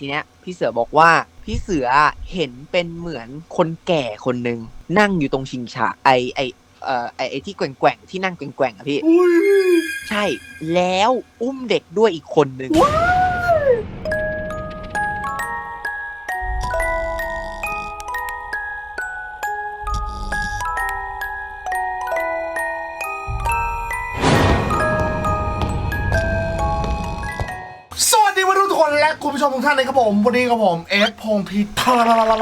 ทีเนี้ยพี่เสือบอกว่าพี่เสือเห็นเป็นเหมือนคนแก่คนหนึ่งนั่งอยู่ตรงชิงช้าไอไอเอ่อไอไอที่แกว่งๆที่นั่งแกว่งๆอะพี่อุ้ยใช่แล้วอุ้มเด็กด้วยอีกคนหนึ่งส ทุกท่านเลยครับผมวันนี้ครับผมเอฟพงศ์พีทาร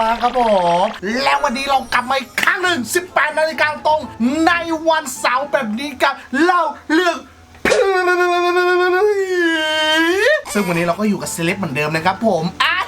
าครับผมแล้ววันนี้เรากลับมาอีกครั้งหนึ่ง 18 นาฬิกาตรง ในวันเสาร์แบบนี้กับเล่าเรื่องซึ่งวันนี้เราก็อยู่กับเซเลบเหมือนเดิมนะครับผมอะ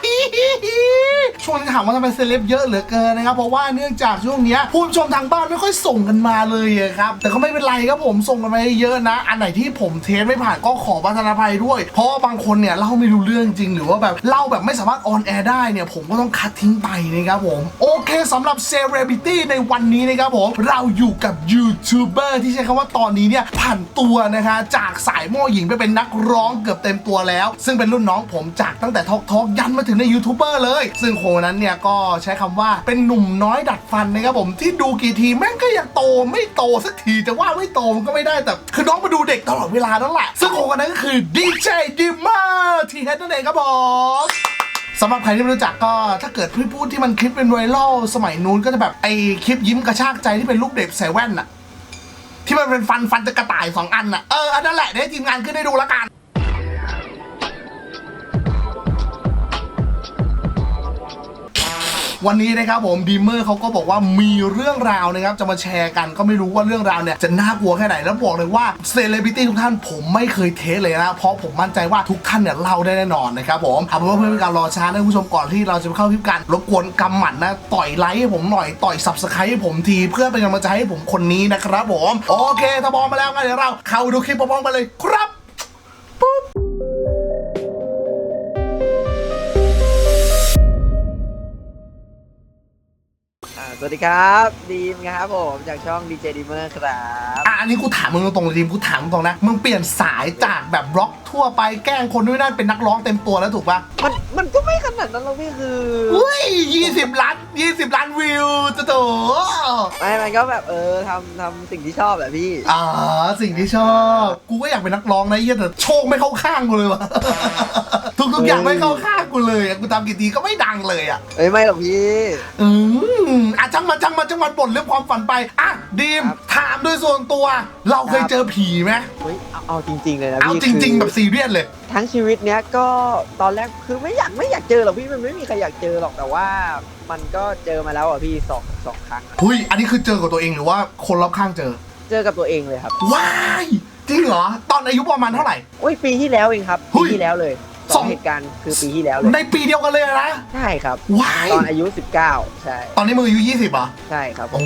ช่วงนี้ถามว่าทำไมเซเลบเยอะเหลือเกินนะครับ เพราะว่าเนื่องจากช่วงนี้ผู้ชมทางบ้านไม่ค่อยส่งกันมาเลยครับแต่ก็ไม่เป็นไรครับผมส่งกันมาเยอะนะ อันไหนที่ผมเทสไม่ผ่านก็ขอประทานอภัยด้วย เพราะว่าบางคนเนี่ยเล่าไม่รู้เรื่องจริง หรือว่าแบบเล่าแบบไม่สามารถออนแอร์ได้เนี่ยผมก็ต้องคัดทิ้งไปนะครับผมโอเคสำหรับเซเลบริตี้ในวันนี้นะครับผมเราอยู่กับยูทูบเบอร์ที่ใช้คำว่าตอนนี้เนี่ยผ่านตัวนะคะจากสายหม้อหญิงไปเป็นนักร้องเกือบเต็มตัวแล้ว ซึ่งเป็นรุ่นน้องผมจากตั้งแต่ทอกทอกยันมาถึงในยูทูบเบอร์เลย ซึ่งโคนั้นเนี่ยก็ใช้คำว่าเป็นหนุ่มน้อยดัดฟันนะครับผมที่ดูกี่ทีแม่งก็ยังโตไม่โตสักทีจะว่าไม่โตมันก็ไม่ได้แต่คือน้องมาดูเด็กตลอดเวลานั่นแหละ ซึ่งคคนนั้นก็คือดีเจดิมเมอร์ทีเฮดนั่นเองครับผมสำหรับใครที่ไม่รู้จักก็ถ้าเกิดพี่พูดที่มันคลิปเป็นไวรัลสมัยนู้นก็จะแบบไอคลิปยิ้มกระชากใจที่เป็นรูปเด็กใส่แว่นอะที่มันเป็นฟันฟันจะกระต่ายสองอันอะเอออันนั้นแหละเดี๋ยวทีมงานขึ้นให้ดูแล้วกัน วันนี้นะครับผมดีเมอร์เขาก็บอกว่ามีเรื่องราวนะครับจะมาแชร์กันก็ไม่รู้ว่าเรื่องราวเนี่ยจะน่ากลัวแค่ไหนแล้วบอกเลยว่าเซเลบริตี้ทุกท่านผมไม่เคยเทสเลยนะเพราะผมมั่นใจว่าทุกท่านเนี่ยเล่าได้แน่นอนนะครับผมเอาเป็นว่าเพื่อเป็นการรอช้านะคุณผู้ชมก่อนที่เราจะไปเข้าคลิปกันรบกวนกำหมัดนะต่อยไลค์ให้ผมหน่อยต่อยสับสไครต์ให้ผมทีเพื่อเป็นกำลังใจให้ผมคนนี้นะครับผมโอเคถ้าพร้อมมาแล้วงั้นเดี๋ยวเราเข้าดูคลิปพร้อมๆกันเลยครับ สวัสดีครับดีมครับผมจากช่องดีเจดีเมอร์ครับ อะอันนี้กูถามมึงตรงๆเลยดีมกูถามตรงๆนะ มึงเปลี่ยนสายจากแบบร็อก ทั่วไปแกล้งคนด้วยนั่นเป็นนักร้องเต็มตัวแล้วถูกปะมันมันก็ไม่ขนาดนั้นหรอกพี่คืออุ้ยยี่สิบล้านยี่สิบล้านวิวจะโตไม่มันก็แบบเออทำทำสิ่งที่ชอบแหละพี่อ่าสิ่งที่ชอบ กูก็อยากเป็นนักร้องนะเหี้ยแต่โชคไม่เข้าข้างกูเลยวะทุกๆอย่างไม่เข้าข้างกูเลยอะกูทำกี่ทีก็ไม่ดังเลยอะเอ้ยไม่หรอกพี่อืมอะจังมาจังมาจังมาบ่นเรื่องความฝันไปอะดีมครับถามด้วยส่วนตัว เราเคยเจอผีไหมเฮ้ยเอาเอาจริงๆเลยนะเอาพี่จริงคือๆแบบซีเรียสเลย ทั้งชีวิตเนี้ยก็ตอนแรกคือไม่อยากไม่อยากเจอหรอกพี่มันไม่มีใครอยากเจอหรอกแต่ว่า มันก็เจอมาแล้วอะพี่สองสองครั้งอะเฮ้ย อันนี้คือเจอกับตัวเองหรือว่าคนรอบข้างเจอ เจอกับตัวเองเลยครับว้าย จริงเหรอ ตอนอายุประมาณเท่าไหร่ โอ้ยปีที่แล้วเองครับเฮ้ปียที่แล้วเลยสสออง งเหตุการณ์คือปีที่แล้วเลยในปีเดียวกันเลยนะ ใช่ครับว้าย ตอนอายุ 19 ใช่ตอนนี้มึงอายุ20เหรอ ใช่ครับ โอ้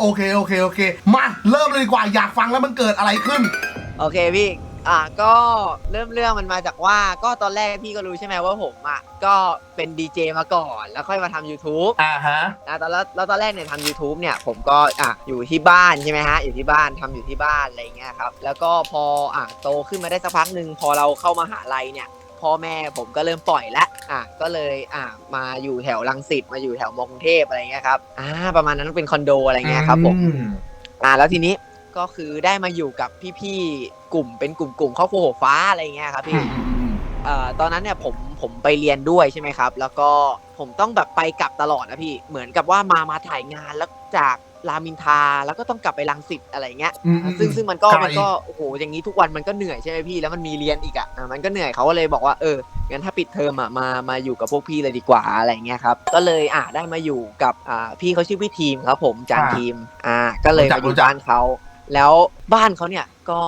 โอเค โอเค โอเค มา เริ่มเลยดีกว่า อยากฟังแล้วมันเกิดอะไรขึ้น โอเคพี่ อะก็เริ่มเรื่องมันมาจากว่าก็ตอนแรกพี่ก็รู้ใช่ไหมว่าผมอะก็เป็นดีเจมาก่อนแล้วค่อยมาทำ YouTube อ่าฮะ นะตอนแล้วแล้วตอนแรกเนี่ยทำ YouTube เนี่ยผมก็อะอยู่ที่บ้านใช่ไหมฮะอยู่ที่บ้านทำอยู่ที่บ้านอะไรอย่างเงี้ยครับแล้วก็พออะโตขึ้นมาได้สักพักหนึ่งพอเราเข้ามหาลัยเนี่ยพ่อแม่ผมก็เริ่มปล่อยแล้วอะก็เลยอะมาอยู่แถวรังสิตมาอยู่แถวมอกรุงเทพอะไรเงี้ยครับอ่าประมาณนั้นเป็นคอนโดอะไรเงี้ยครับผม อ่าแล้วทีนี้ก็คือได้มาอยู่กับพี่ๆ กลุ่มเป็นกลุ่มกลุ่มๆครอบครัวหัวฟ้าอะไรเงี้ยครับอืพี่มอืมอืมเอ่อตอนนั้นเนี่ยผมผมไปเรียนด้วยใช่ไหมครับ แล้วก็ผมต้องแบบไปกลับตลอดนะพี่เหมือนกับว่ามามาถ่ายงานแล้วจากรามอินทราแล้วก็ต้องกลับไปรังสิตอะไรเงี้ย อืมอืมซึ่งซึ่งมันก็ไกล มันก็โอ้โหอย่างนี้ทุกวันมันก็เหนื่อยใช่ไหมพี่แล้วมันมีเรียนอีกอะอะมันก็เหนื่อยเขาก็เลยบอกว่าเอองั้นถ้าปิดเทอมอะมามาอยู่กับพวกพี่เลยดีกว่าอะไรเงี้ยครับก็เลยอะได้มาอยู่กับอ่าพี่เขาชื่อพี่ทีมครับผมจานทีมอ่าก็เลยมาอยู่บ้านเขาแล้วบ้านเขาเนี่ยก็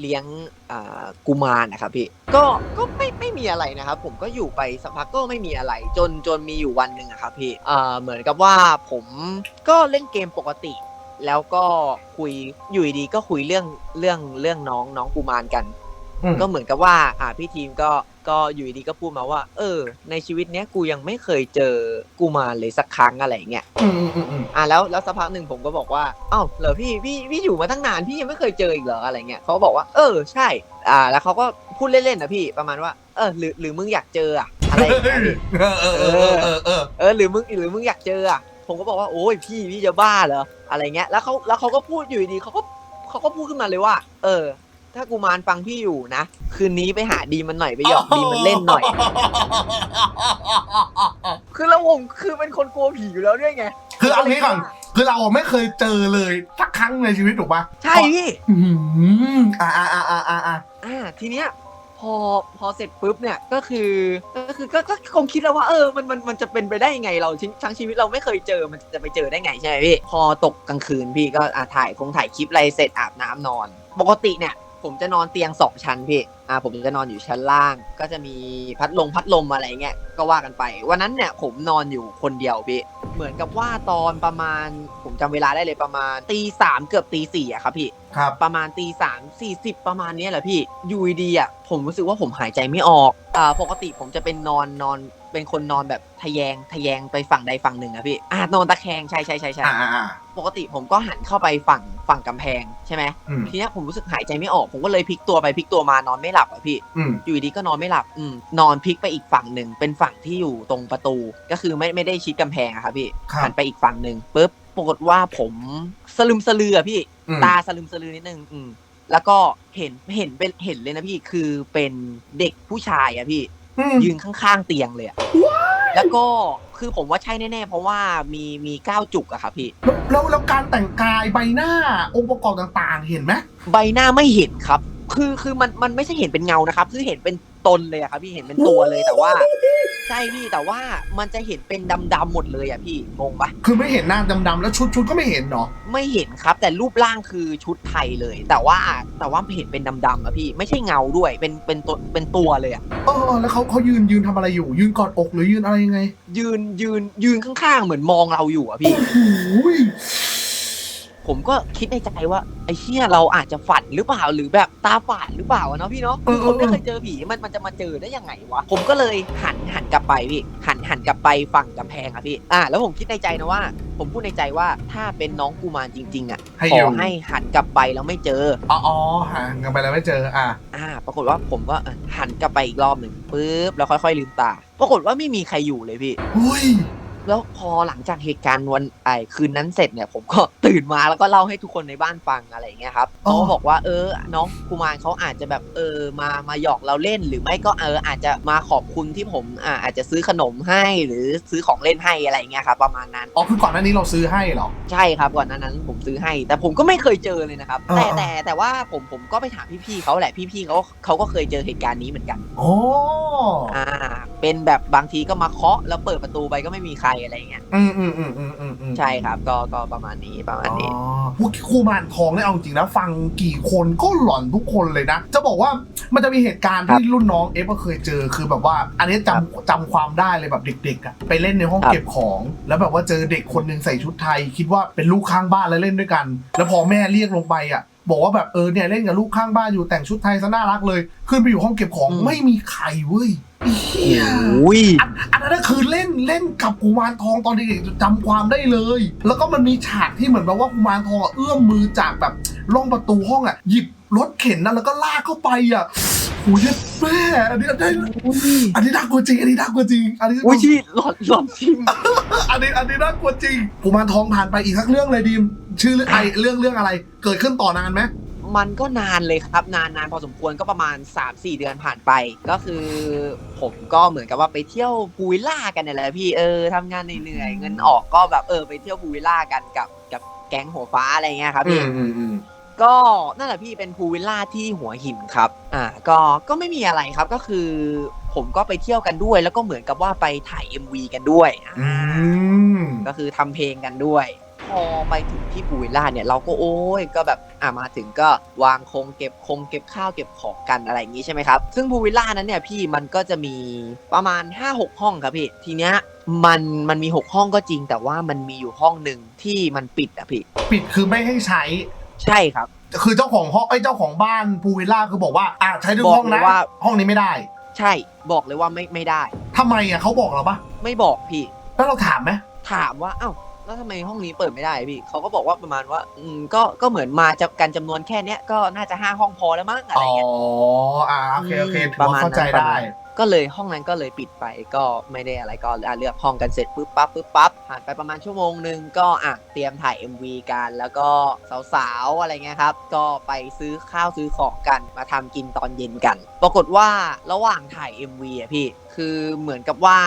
เลี้ยงอ่ากุมารนะครับพี่ก็ก็ไม่ไม่มีอะไรนะครับผมก็อยู่ไปสักพักก็ไม่มีอะไร จนจนมีอยู่วันหนึ่งอะครับพี่อ่าเหมือนกับว่าผมก็เล่นเกมปกติ แล้วก็คุยอยู่ดีๆก็คุยเรื่องเรื่องเรื่องน้องน้องกุมารกันอืมก็เหมือนกับว่าอ่าพี่ทีมก็ ก็อยู่ดีๆก็พูดมาว่า เออ ในชีวิตเนี้ยกูยังไม่เคยเจอกุมารเลยสักครั้งอะไรอย่างเงี้ยอืมอืมอืมอืมอะแล้วแล้วสักพักหนึ่งผมก็บอกว่าอ้าวเหรอพี่พี่พี่อยู่มาตั้งนานพี่ยังไม่เคยเจออีกเหรออะไรเงี้ยเขาก็บอกว่า เออใช่อ่าแล้วเขาก็พูดเล่นๆนะพี่ประมาณว่าเออหรือหรือมึงอยากเจออะอะไรอะไรอย่างเงี้ยพี่ เออเออเออเออเออ เออหรือมึงหรือมึงอยากเจออะผมก็บอกว่าโอ้ยพี่พี่จะบ้าเหรออะไรเงี้ยแล้วเขาแล้วเขาก็พูดอยู่ดีเขาก็เขาก็พูดขึ้นมาเลยว่า เออ ถ้ากูมารฟังพี่อยู่นะ คืนนี้ไปหาดีมันหน่อยไปหยอกดีมันเล่นหน่อย คือแล้วผมคือเป็นคนกลัวผีอยู่แล้วด้วยไง คือเอางี้ก่อน คือเราไม่เคยเจอเลยสักครั้งในชีวิตถูกปะใช่พี่อืมอ่าอ่าอ่าอ่าอ่าอ่าทีเนี้ยพอพอเสร็จปุ๊บเนี่ยก็คือก็คือก็ก็คงคิดแล้วว่าเออมันมันมันจะเป็นไปได้ยังไงเราทั้งทั้งชีวิตเราไม่เคยเจอมันจะไปเจอได้ไงใช่ไหมพี่พอตกกลางคืนพี่ก็อ่าถ่ายคงถ่ายคลิปอะไรเสร็จอาบน้ำนอน ปกติเนี่ย ผมจะนอนเตียงสองชั้นพี่ อ่าผมจะนอนอยู่ชั้นล่าง ก็จะมีพัดลมพัดลมอะไรเงี้ยก็ว่ากันไป วันนั้นเนี่ยผมนอนอยู่คนเดียวพี่เหมือนกับว่าตอนประมาณผมจำเวลาได้เลยประมาณตีสามเกือบตีสี่อะครับพี่ ครับ ประมาณตีสามสี่สิบประมาณเนี้ยแหละพี่อยูดีๆอะผมรู้สึกว่าผมหายใจไม่ออกอ่าปกติผมจะเป็นนอนนอนเป็นคนนอนแบบทะแยงทะแยงไปฝั่งใดฝั่งหนึ่งอะพี่อ่านอนตะแคงใช่ใช่ใช่ใช่อ่าอ่าอ่าปกติผมก็หันเข้าไปฝั่งฝั่งกำแพงใช่ไหมอืม ทีเนี้ยผมรู้สึกหายใจไม่ออก ผมก็เลยพลิกตัวไปพลิกตัวมานอนไม่หลับอะพี่ อืม อยู่ดีก็นอนไม่หลับอืมนอนพลิกไปอีกฝั่งหนึ่ง เป็นฝั่งที่อยู่ตรงประตู ก็คือไม่ไม่ได้ชิดกำแพงอะครับพี่ครับ หันไปอีกฝั่งหนึ่งปุ๊บปรากฏว่าผมสลึมสลืออะพี่ อืม ตาสลึมสลือนิดนึงอืมแล้วก็เห็นเห็นเป็นเห็นเลยนะพี่คือเป็นเด็กผู้ชายอะพี่ อืม ยืนข้างๆเตียงเลยอะแล้วก็คือผมว่าใช่แน่ๆ เพราะว่ามีมีก้าวจุกอะครับพี่ แล้วแล้วการแต่งกายใบหน้าองค์ประกอบต่างๆ เห็นไหมใบหน้าไม่เห็นครับ คือคือมันมันไม่ใช่เห็นเป็นเงานะครับ คือเห็นเป็นตนเลยอะครับพี่เห็นเป็นตัวเลยแต่ว่า ใช่พี่แต่ว่ามันจะเห็นเป็นดำๆหมดเลยอะพี่งงปะคือไม่เห็นหน้าดำๆแล้วชุดชุดก็ไม่เห็นเนาะไม่เห็นครับ แต่รูปร่างคือชุดไทยเลย แต่ว่าแต่ว่าเห็นเป็นดำๆอะพี่ ไม่ใช่เงาด้วยเป็นเป็นตัวเป็นตัวเลยอะเออแล้วเขาเขายืนยืนทำอะไรอยู่ ยืนกอดอกหรือยืนอะไรยังไง ยืนยืนยืนข้างๆเหมือนมองเราอยู่อะพี่ โอ้โห ผมก็คิดในใจว่าไอ้เชี่ยเราอาจจะฝันหรือเปล่าหรือแบบตาฝาดหรือเปล่าอะเนาะพี่เนาะคือคนไม่เคยเจอผีมันมันจะมาเจอได้ยังไงวะผมก็เลยหันหันกลับไปพี่หันหันกลับไปฝั่งกำแพงอะพี่อ่าแล้วผมคิดในใจนะว่า ผมพูดในใจว่าถ้าเป็นน้องกุมารจริง ๆอะให้ขออยู่ ให้หันกลับไปแล้วไม่เจอ อ๋ออ๋อห่างกันไปแล้วไม่เจออะ อ่า ปรากฏว่าผมก็เออหันกลับไปอีกรอบหนึ่งปุ๊บแล้วค่อยๆลืมตา ปรากฏว่าไม่มีใครอยู่เลยพี่ อุ้ย แล้วพอหลังจากเหตุการณ์วันไอ้คืนนั้นเสร็จเนี่ยผมก็ตื่นมาแล้วก็เล่าให้ทุกคนในบ้านฟังอะไรอย่างเงี้ยครับอ๋อเขาก็บอกว่าเออน้องกุมารเขาอาจจะแบบเออมามาหยอกเราเล่นหรือไม่ก็เอออาจจะมาขอบคุณที่ผมอ่าอาจจะซื้อขนมให้หรือซื้อของเล่นให้อะไรอย่างเงี้ยครับประมาณนั้นอ๋อคือก่อนหน้านี้เราซื้อให้เหรอใช่ครับก่อนหนานั้นผมซื้อให้ แต่ผมก็ไม่เคยเจอเลยนะครับอ่าแต่แต่แต่ว่าผมผมก็ไปถามพี่ๆเขาแหละพี่ๆเขาเขาก็เคยเจอเหตุการณ์นี้เหมือนกันโอ้อ่าเป็นแบบบางทีก็มาเคาะแล้วเปิดประตูไปก็ไม่มีใครอะไรอย่างเงี้ยอืมอืมอืมอืมอืมอืมใช่ครับก็ก็ประมาณนี้ประมาณอ๋อนี้พวกครูมารทองเนี่ยเอาจริงนะฟังกี่คนก็หลอนทุกคนเลยนะ จะบอกว่ามันจะมีเหตุการณ์ที่รุ่นน้องเอฟก็เคยเจอคือแบบว่า อันนี้จำจำความได้เลยแบบเด็กๆอะไปเล่นในห้องครับ เก็บของ แล้วแบบว่าเจอเด็กคนหนึ่งใส่ชุดไทย คิดว่าเป็นลูกข้างบ้านแล้วเล่นด้วยกัน แล้วพอแม่เรียกลงไปอะบอกว่าแบบเออเนี่ยเล่นกับลูกข้างบ้านอยู่แต่งชุดไทยซะน่ารักเลย ขึ้นไปอยู่ห้องเก็บของไม่มีใครเว้ย เหี้ยโอ้ย อันอันนั้นนะคือเล่นเล่นกับกุมารทองตอนเด็กๆจำความได้เลย แล้วก็มันมีฉากที่เหมือนแบบว่ากุมารทองอะเอื้อมมือจากแบบร่องประตูห้องอะหยิบรถเข็นนะแล้วก็ลากเข้าไปอะโอ้ยแม่อันนี้อันนี้อันนี้น่ากลัวจริง อันนี้น่ากลัวจริงอันนี้ อุ้ยชีหลอนหลอนจริงอันนี้อันนี้น่ากลัวจริงกุมารทองผ่านไปอีกสักเรื่องเลยดีมชื่อเรื่องไอเรื่องเรื่องอะไร เกิดขึ้นต่อนานไหม มันก็นานเลยครับ นานนานพอสมควรก็ประมาณ 3-4 เดือนผ่านไป ก็คือผมก็เหมือนกับว่าไปเที่ยวพูลวิลล่ากันเนี่ยแหละพี่เออทำงานเหนื่อยๆเงินออกก็แบบเออไปเที่ยวพูลวิลล่ากันกับกับแก๊งหัวฟ้าอะไรเงี้ยครับพี่อืมอืมก็นั่นแหละพี่เป็นพูลวิลล่าที่หัวหินครับ อ่า ก็ก็ไม่มีอะไรครับก็คือ ผมก็ไปเที่ยวกันด้วย แล้วก็เหมือนกับว่าไปถ่าย MV กันด้วยอือ่ามก็คือทำเพลงกันด้วย พอไปถึงที่พูลวิลล่าเนี่ยเราก็โอ้ยก็แบบอ่ามาถึงก็วางคงเก็บคงเก็บข้าวเก็บของกันอะไรอย่างงี้ใช่ไหมครับ ซึ่งพูลวิลล่านั้นเนี่ยพี่มันก็จะมีประมาณ 5-6 ห้องครับพี่ทีเนี้ยมันมันมี 6 ห้องก็จริง แต่ว่ามันมีอยู่ห้องหนึ่งที่มันปิดอะพี่ ปิดคือไม่ให้ใช้ ใช่ครับ คือเจ้าของห้องไอ้ยเจ้าของบ้านพูลวิลล่าคือบอกว่าอะใช้ทุกบอกห้องนะเลยว่า ห้องนี้ไม่ได้ใช่บอกเลยว่าไม่ไม่ได้ ทำไมอะเขาบอกเราปะไม่บอกพี่ แล้วเราถามไหมถามว่าอ้าว แล้วทำไมห้องนี้เปิดไม่ได้พี่เขาก็บอกว่าประมาณว่า อืมก็ก็เหมือนมาจะกันจำนวนแค่เนี้ยก็น่าจะห้าห้องพอแล้วมั้งอะไรอ๋อเงี้ย อ่าโอเคโอเคอืมถือประว่ามาณเข้าใจนั้นประได้มาณก็เลยห้องนั้นก็เลยปิดไปก็ไม่ได้อะไรก็อะเลือกห้องกันเสร็จปุ๊บปั๊บปุ๊บปั๊บผ่านไปประมาณชั่วโมงหนึ่งก็อะเตรียมถ่าย MV กันแล้วก็สาวๆอะไรเงี้ยครับ ก็ไปซื้อข้าวซื้อของกันมาทำกินตอนเย็นกัน ปรากฏว่าระหว่างถ่าย MV อะพี่ คือเหมือนกับว่า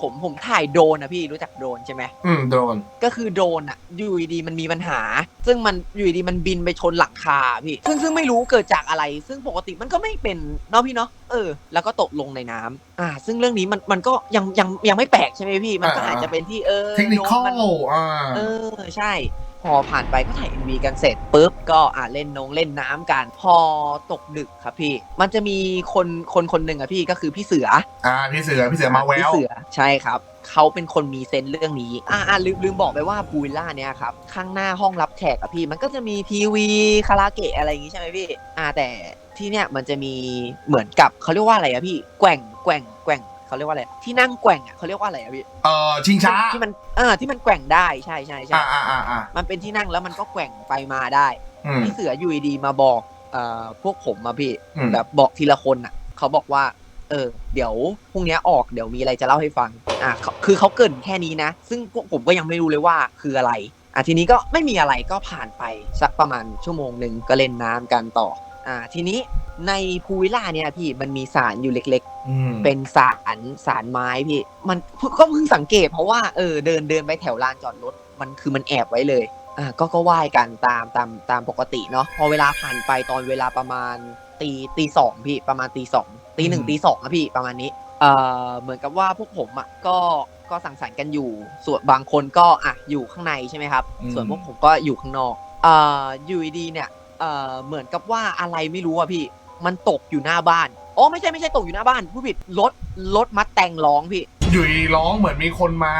ผมผมถ่ายโดรนนะพี่รู้จักโดรนใช่ไหมอืมโดนก็คือโดรนอะอยู่ดีๆมันมีปัญหา ซึ่งมันอยู่ดีๆมันบินไปชนหลังคาพี่ซึ่งซึ่งไม่รู้เกิดจากอะไร ซึ่งปกติมันก็ไม่เป็นเนาะพี่เนาะเออ แล้วก็ตกลงในน้ำอ่า ซึ่งเรื่องนี้มันมันก็ยังยังยังไม่แปลกใช่ไหมพี่ มันก็อ่าอาจจะเป็นที่เออเทคนิคอโดรนมันลอ่า เออใช่ พอผ่านไปก็ถ่าย MV กันเสร็จปุ๊บก็อ่าเล่นนงเล่นน้ำกัน พอตกดึกครับพี่ มันจะมีคนคนคนหนึ่งอะพี่ก็คือพี่เสือ อ่าพี่เสือพี่เสือมาแวพี่ว เสือใช่ครับ เขาเป็นคนมีเซนส์เรื่องนี้ อ่าอ่าลืมลืมบอกไปว่าพูวิลล่าเนี่ยครับ ข้างหน้าห้องรับแขกอะพี่มันก็จะมีทีวีคาราเกะอะไรอย่างงี้ใช่ไหมพี่ อ่าแต่ที่เนี่ยมันจะมีเหมือนกับเขาเรียกว่าอะไรอะพี่แกว่งแกว่งแกว่ง เขาเรียกว่าอะไรที่นั่งแกว่งอะเขาเรียกว่าอะไรอะพี่เอ่อชิงช้าที่มันเออที่มันแกว่งได้ใช่ใช่ใช่อ่าอ่าอ่าอ่ามันเป็นที่นั่งแล้วมันก็แกว่งไปมาได้อืมพี่เสืออยู่ดีๆมาบอกเอ่อพวกผมมาพี่อืมแบบบอกทีละคนอะเขาบอกว่า เออ เดี๋ยวพรุ่งนี้ออกเดี๋ยวมีอะไรจะเล่าให้ฟังอะเขาคือเขาเกรินแค่นี้นะ ซึ่งพวกผมก็ยังไม่รู้เลยว่าคืออะไรอะทีนี้ก็ไม่มีอะไรก็ผ่านไปสักประมาณชั่วโมงหนึ่งก็เล่นน้ำกันต่อ อ่า ทีนี้ในพูวิลล่าเนี่ยพี่มันมีสารอยู่เล็ก อืม ๆ เป็นสารสารไม้พี่ มันก็เพิ่งสังเกต เพราะว่าเออเดินเดินไปแถวลานจอดรถมันคือมันแอบไว้เลย อ่าก็ก็ไหว้กันตามตามตามปกติเนาะพอเวลาผ่านไปตอนเวลาประมาณตีตีสองพี่ประมาณตีสองตีหนึ่งตีสองอะพี่ประมาณนี้ เอ่อเหมือนกับว่าพวกผมอะก็ก็สังสรรค์กันอยู่ ส่วนบางคนก็อะอยู่ข้างในใช่ไหมครับส่วนพวกผมก็อยู่ข้างนอกเอ่ออยู่ดีๆเนี่ยเอ่อเหมือนกับว่าอะไรไม่รู้อะพี่ มันตกอยู่หน้าบ้านอ๋อไม่ใช่ไม่ใช่ตกอยู่หน้าบ้านผู้ผิดรถรถมัดแต่งร้องพี่ อยู่ดีร้องเหมือนมีคนมา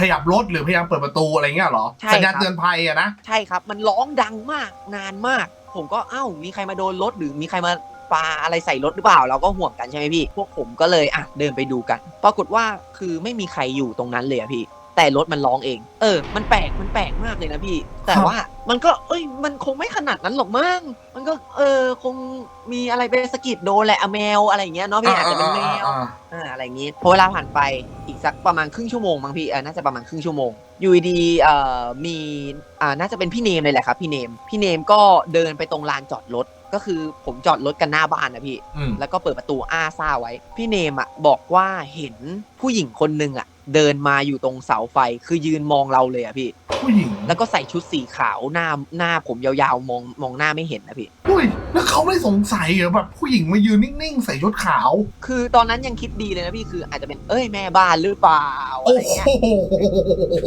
ขยับรถหรือพยายามเปิดประตูอะไรเงี้ยเหรอใช่สัญญาณครับเตือนภัยอะนะใช่ครับ มันร้องดังมากนานมาก ผมก็เอ้ามีใครมาโดนรถหรือมีใครมาปาอะไรใส่รถหรือเปล่า เราก็ห่วงกันใช่ไหมพี่ พวกผมก็เลยอะเดินไปดูกัน ปรากฏว่าคือไม่มีใครอยู่ตรงนั้นเลยอะพี่ แต่รถมันร้องเอง เออ มันแปลก มันแปลกมากเลยนะพี่ แต่ครับว่ามันก็ เอ้ย มันคงไม่ขนาดนั้นหรอกมั้ง มันก็ เออ คงมีอะไรไปสะกิดโดนแหละอะแมวอะไรอย่างเงี้ยเนาะพี่อาจจะเป็นแมวอ่าอ่าอะไรอย่างงี้พอเวลาผ่านไปอีกสักประมาณครึ่งชั่วโมงบางพี่ เออ น่าจะประมาณครึ่งชั่วโมงอยู่ดีๆเอ่อ มี อ่า น่าจะเป็นพี่เนมเลยแหละครับ พี่เนม พี่เนมก็เดินไปตรงลานจอดรถ ก็คือผมจอดรถกันหน้าบ้านนะพี่อืมแล้วก็เปิดประตูอ้าซ่าไว้ พี่เนมอะบอกว่าเห็นผู้หญิงคนหนึ่งอะเดินมาอยู่ตรงเสาไฟคือยืนมองเราเลยอะพี่ ผู้หญิงแล้วก็ใส่ชุดสีขาวหน้าหน้าผมยาวๆมองมองหน้าไม่เห็นนะพี่อุ้ยแล้วเขาไม่สงสัยเหรอแบบผู้หญิงมายืนนิ่งๆ ใส่ชุดขาว คือตอนนั้นยังคิดดีเลยนะพี่คืออาจจะเป็นเอ้ยแม่บ้านหรือเปล่าอะโอ้ไรโหเงี้ย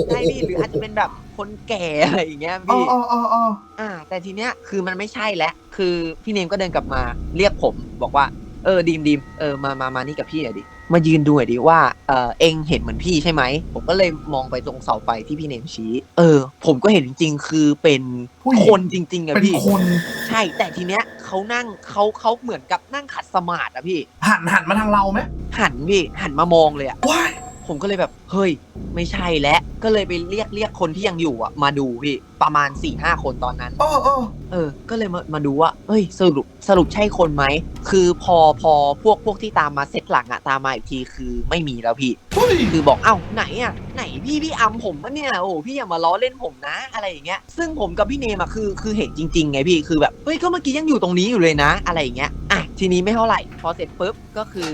ใช่พี่หรืออาจจะเป็นแบบคนแก่อะไรอย่างเงี้ยอ๋อพี่อ๋ออ๋ออ๋ออ่า แต่ทีเนี้ยคือมันไม่ใช่แล้วคือพี่เนมก็เดินกลับมาเรียกผมบอกว่า เออดีมดีมเออมามามานี่กับพี่หน่อยดิมายืนดูหน่อยดิว่าเออเองเห็นเหมือนพี่ใช่ไหม ผมก็เลยมองไปตรงเสาไฟที่พี่เนมชี้ เออ ผมก็เห็นจริงๆคือเป็นผู้หญิง คนจริงๆอะเป็นพี่ คน ใช่ แต่ทีเนี้ยเขานั่งเขาเขาเหมือนกับนั่งขัดสมาธิอะพี่ หันหันมาทางเราไหมหันพี่หันมามองเลยอะว้าย ผมก็เลยแบบ เฮ้ย ไม่ใช่แล้วก็เลยไปเรียกเรียกคนที่ยังอยู่อะ มาดูพี่ประมาณ4ี่ห้าคนตอนนั้นเออเออเออ ก็เลยมามาดูว่า เอ้ย สรุปสรุปใช่คนไหม คือพอพอพวกพวกที่ตามมาเซตหลังอะตามมาอีกทีคือไม่มีแล้วพี่ เฮ้ยคือบอกเอ้าไหนอะไหนพี่พี่อัมผมปะเนี่ยโอ้พี่อย่ามาล้อเล่นผมนะอะไรอย่างเงี้ย ซึ่งผมกับพี่เนมอะคือคือเห็นจริงๆไงพี่คือแบบเฮ้ยก็เมื่อกี้ยังอยู่ตรงนี้อยู่เลยนะ อะไรอย่างเงี้ยอะทีนี้ไม่เท่าไหร่พอเสร็จปุ๊บก็คือ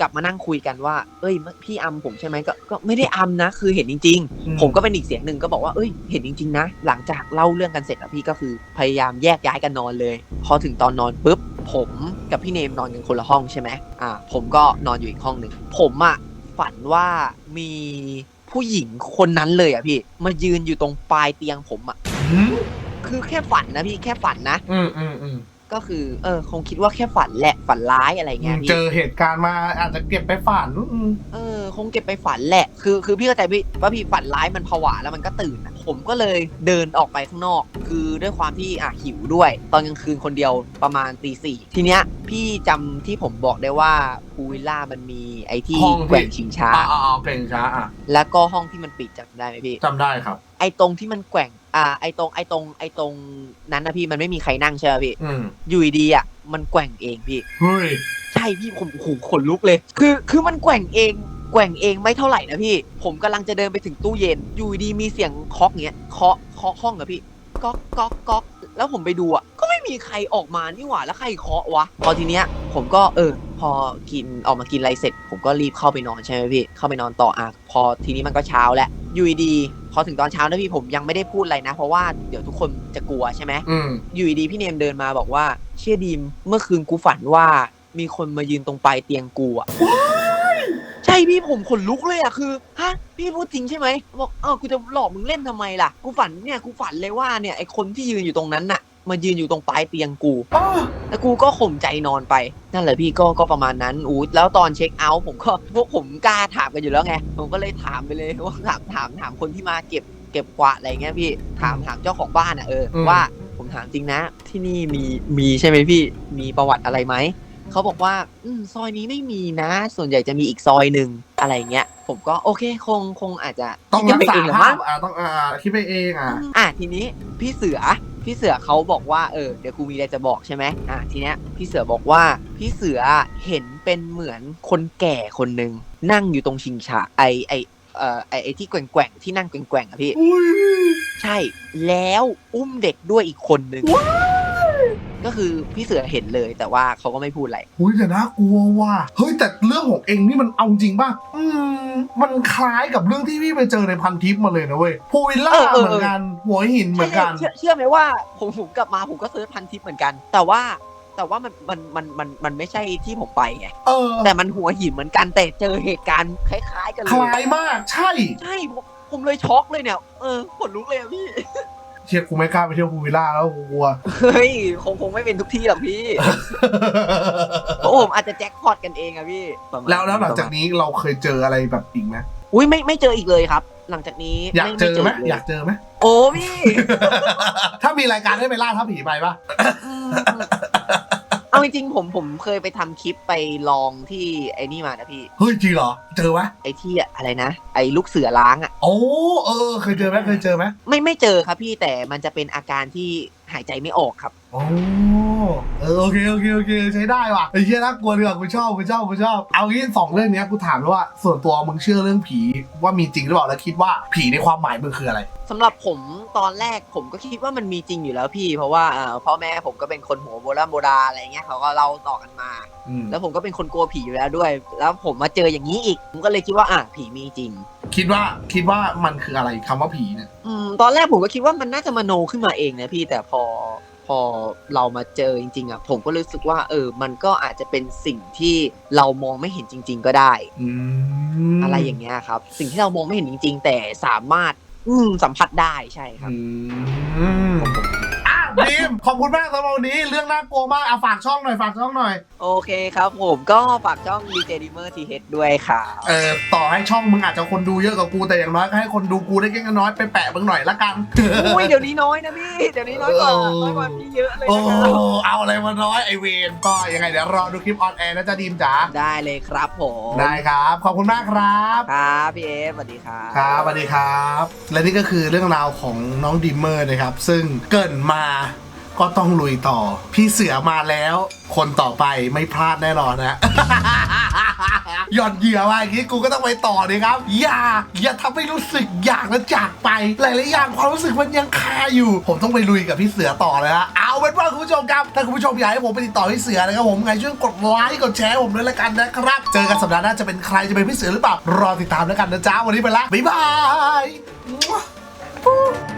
กลับมานั่งคุยกันว่า เอ้ย พี่อัมผมใช่ไหมก็ก็ไม่ได้อัมนะ คือเห็นจริง ๆ ผมก็เป็นอีกเสียงหนึ่งก็บอกว่าเอ้ยเห็นจริง ๆ นะ หลังจากเล่าเรื่องกันเสร็จอะพี่ก็คือพยายามแยกย้ายกันนอนเลย พอถึงตอนนอนปุ๊บผมกับพี่เนมนอนกันคนละห้องใช่ไหมอ่า ผมก็นอนอยู่อีกห้องหนึ่งผมอะฝันว่ามีผู้หญิงคนนั้นเลยอะพี่มายืนอยู่ตรงปลายเตียงผมอะอืมคือแค่ฝันนะพี่แค่ฝันนะ อืมอืมอืม ก็คือเออคงคิดว่าแค่ฝันแหละฝันร้ายอะไรเงี้ยพี่เจอเหตุการณ์มาอาจจะเก็บไปฝันอืมเออ คงเก็บไปฝันแหละ คือ คือพี่เข้าใจพี่ว่าพี่ฝันร้ายมันผวาแล้วมันก็ตื่นอะผมก็เลยเดินออกไปข้างนอก คือด้วยความที่อะหิวด้วย ตอนกลางคืนคนเดียวประมาณตีสี่ทีเนี้ยพี่จำที่ผมบอกได้ว่าพูลวิลล่ามันมีไอ้ที่แกว่งชิงช้าอ่าอ่าเพลงช้าอะแล้วก็ห้องที่มันปิดจำได้ไหมพี่จำได้ครับ ไอ้ตรงที่มันแกว่ง อ่า ไอ้ตรงไอ้ตรงไอ้ตรงนั้นนะพี่มันไม่มีใครนั่งใช่ไหมพี่อืมอยู่ดีๆอะมันแกว่งเองพี่ เฮ้ยใช่พี่ผมโอ้โหขนลุกเลย คือคือมันแกว่งเองแกว่งเองไม่เท่าไหร่นะพี่ ผมกำลังจะเดินไปถึงตู้เย็น อยู่ดีมีเสียงเคาะเงี้ยเคาะเคาะห้องอะพี่ก๊อกก๊อกก๊อกแล้วผมไปดูอะก็ไม่มีใครออกมานี่หว่าแล้วใครเคาะวะพอทีเนี้ย ผมก็เออ พอกินออกมากินอะไรเสร็จ ผมก็รีบเข้าไปนอนใช่ไหมพี่ เข้าไปนอนต่ออะพอทีนี้มันก็เช้าแล้วอยู่ดีๆพอถึงตอนเช้านะพี่ผมยังไม่ได้พูดอะไรนะ เพราะว่าเดี๋ยวทุกคนจะกลัวใช่ไหมอืมอยู่ดีๆพี่เนมเดินมาบอกว่า เชื่อดีมเมื่อคืนกูฝันว่ามีคนมายืนตรงปลายเตียงกูอะใช่พี่ผมขนลุกเลยอะคือฮะพี่พูดจริงใช่ไหมบอกเออกูจะหลอกมึงเล่นทำไมล่ะ กูฝันเนี่ยกูฝันเลยว่าเนี่ยไอคนที่ยืนอยู่ตรงนั้นน่ะ มายืนอยู่ตรงปลายเตียงกูอ้อแล้วกูก็ข่มใจนอนไป นั่นแหละพี่ก็ก็ประมาณนั้นอู้แล้วตอนเช็คเอาท์ผมก็พวกผมกล้าถามกันอยู่แล้วไง ผมก็เลยถามไปเลยว่าถามถามถามคนที่มาเก็บเก็บกวาดอะไรเงี้ยพี่ ถามถามเจ้าของบ้านอะเอออว่าผมถามจริงนะ ที่นี่มีมีใช่ไหมพี่ มีประวัติอะไรไหม เขาบอกว่าอืมซอยนี้ไม่มีนะ ส่วนใหญ่จะมีอีกซอยหนึ่งอะไรเงี้ย ผมก็โอเคคงคงอาจจะต้องคิดรักไปษาเองเหรอภามั้พง อ่าต้องอ่าคิดไปเองอะ อะทีนี้พี่เสือ พี่เสือเขาบอกว่าเออเดี๋ยวกูมีอะไรจะบอกใช่ไหมอะทีเนี้ยพี่เสือบอกว่าพี่เสือเห็นเป็นเหมือนคนแก่คนหนึ่งนั่งอยู่ตรงชิงช้าไอไอเอ่อไอไอที่แกว่งๆที่นั่งแกว่งๆอะพี่อุ้ยใช่แล้วอุ้มเด็กด้วยอีกคนหนึ่ง ก็คือพี่เสือเห็นเลย แต่ว่าเขาก็ไม่พูดอะไรอุ้ยแต่น่ากลัวว่ะเฮ้ยแต่เรื่องของเองนี่มันเอาจริงป่ะอืมมันคล้ายกับเรื่องที่พี่ไปเจอในพันทิปมาเลยนะเว้ยพูวิลล่าเออเออเหมือนกันหัวหินเหมือนกันใช่เชื่อเชื่อไหมว่าผมผมกลับมาผมก็เซิร์ชพันทิปเหมือนกัน แต่ว่าแต่ว่ามันมันมันมันมันไม่ใช่ที่ผมไปไงเออ แต่มันหัวหินเหมือนกันแต่เจอเหตุการณ์คล้ายๆ กันเลคล้ายยมากใช่ ใช่ผมผมเลยช็อกเลยเนี่ยเออขนลุกเลยอะพี่ เชียกูไม่กล้าไปเที่ยวพูวิลล่าแล้วกูกลัว เฮ้ยคงคงไม่เป็นทุกที่หรอกพี่เพราะผมอาจจะแจ็คพอตกันเองอะพี่ประมาณแล้วแล้วหลังจากนี้เราเคยเจออะไรแบบอีกไหมอุ้ยไม่ไม่เจออีกเลยครับ หลังจากนี้อยากเจอไหมลอยากเจอไหมโอ้พี่ ถ้ามีรายการให้ไปล่าท้าผีไปปะอืม เอาจริงๆผมผมเคยไปทำคลิปไปลองที่ไอ้นี่มานะพี่ เฮ้ยจริงเหรอ เจอไหมไอ้ที่อะไรนะ ไอ้ลูกเสือล้างอะโอ้เออ เคยเจอไหมเคยเจอไหมไม่ไม่เจอครับพี่แต่มันจะเป็นอาการที่หายใจไม่ออกครับ โอ้เออโอเคโอเคโอเคใช้ได้ว่ะไอ้เชี่ยน่ากลัวดีกว่ากูชอบกูชอบกูชอบ เอางี้สองเรื่องเนี้ยกูถามเลยว่าส่วนตัวมึงเชื่อเรื่องผีว่ามีจริงหรือเปล่าแล้วคิดว่าผีในความหมายมึงคืออะไรสำหรับผมตอนแรกผมก็คิดว่ามันมีจริงอยู่แล้วพี่ เพราะว่าเอ่อพ่อแม่ผมก็เป็นคนหัวโบราณโบราณอะไรเงี้ยเขาก็เล่าต่อกันมา อืมแล้วผมก็เป็นคนกลัวผีอยู่แล้วด้วย แล้วผมมาเจออย่างนี้อีก ผมก็เลยคิดว่าอะผีมีจริง คิดว่าคิดว่ามันคืออะไรคำว่าผีเนี่ย อืมตอนแรกผมก็คิดว่ามันน่าจะมโนขึ้นมาเองนะพี่แต่พอพ อเรามาเจอจริงๆอะผมก็รู้สึกว่า เออ มันก็อาจจะเป็นสิ่งที่เรามองไม่เห็นจริง ๆ ก็ได้ อืมอะไรอย่างเงี้ยครับ สิ่งที่เรามองไม่เห็นจริง ๆ แต่สามารถอืมสัมผัสได้ใช่ครับ อืมอะ บีมขอบคุณมากสำหรับวันนี้เรื่องน่ากลัวมากอะฝากช่องหน่อยฝากช่องหน่อย โอเคครับผมก็ฝากช่อง DJ Dimmer TH ด้วยค่ะเออต่อให้ช่องมึงอาจจะคนดูเยอะกว่ากูแต่อย่างน้อยก็ให้คนดูกูได้แค่น้อยไปแปะมึงหน่อยละกัน อุ้ยเดี๋ยวนี้น้อยนะพี่เดี๋ยวนี้น้อยกว่าเออน้อยกว่าพี่เยอะเลยโอ้นะครับ เอาอะไรมาน้อยไอเวนก็ยังไงเดี๋ยวรอดูคลิปออนแอร์นะจ๊ะดีมจ๋าได้เลยครับผมได้ครับ ขอบคุณมากครับ ครับพี่เอฟสวัสดีครับ ครับสวัสดีครับ และนี่ก็คือเรื่องราวของน้องดิมเมอร์นะครับ ซึ่งเกรินมา ก็ต้องลุยต่อ พี่เสือมาแล้ว คนต่อไปไม่พลาดแน่นอนนะ หย่อนเหยื่อมาอย่างนี้กูก็ต้องไปต่อเลยครับ อย่า อย่าทำให้รู้สึกอยากแล้วจากไป หลายๆอย่างความรู้สึกมันยังคาอยู่ ผมต้องไปลุยกับพี่เสือต่อเลยฮะเอาเป็นว่าคุณผู้ชมครับ ถ้าคุณผู้ชมอยากให้ผมไปติดต่อพี่เสือนะครับผมไงช่วยกดไลค์กดแชร์ผมด้วยละกันนะครับ เจอกันสัปดาห์หน้าจะเป็นใครจะเป็นพี่เสือหรือเปล่ารอติดตามแล้วกันนะจ๊ะวันนี้ไปละบ๊ายบาย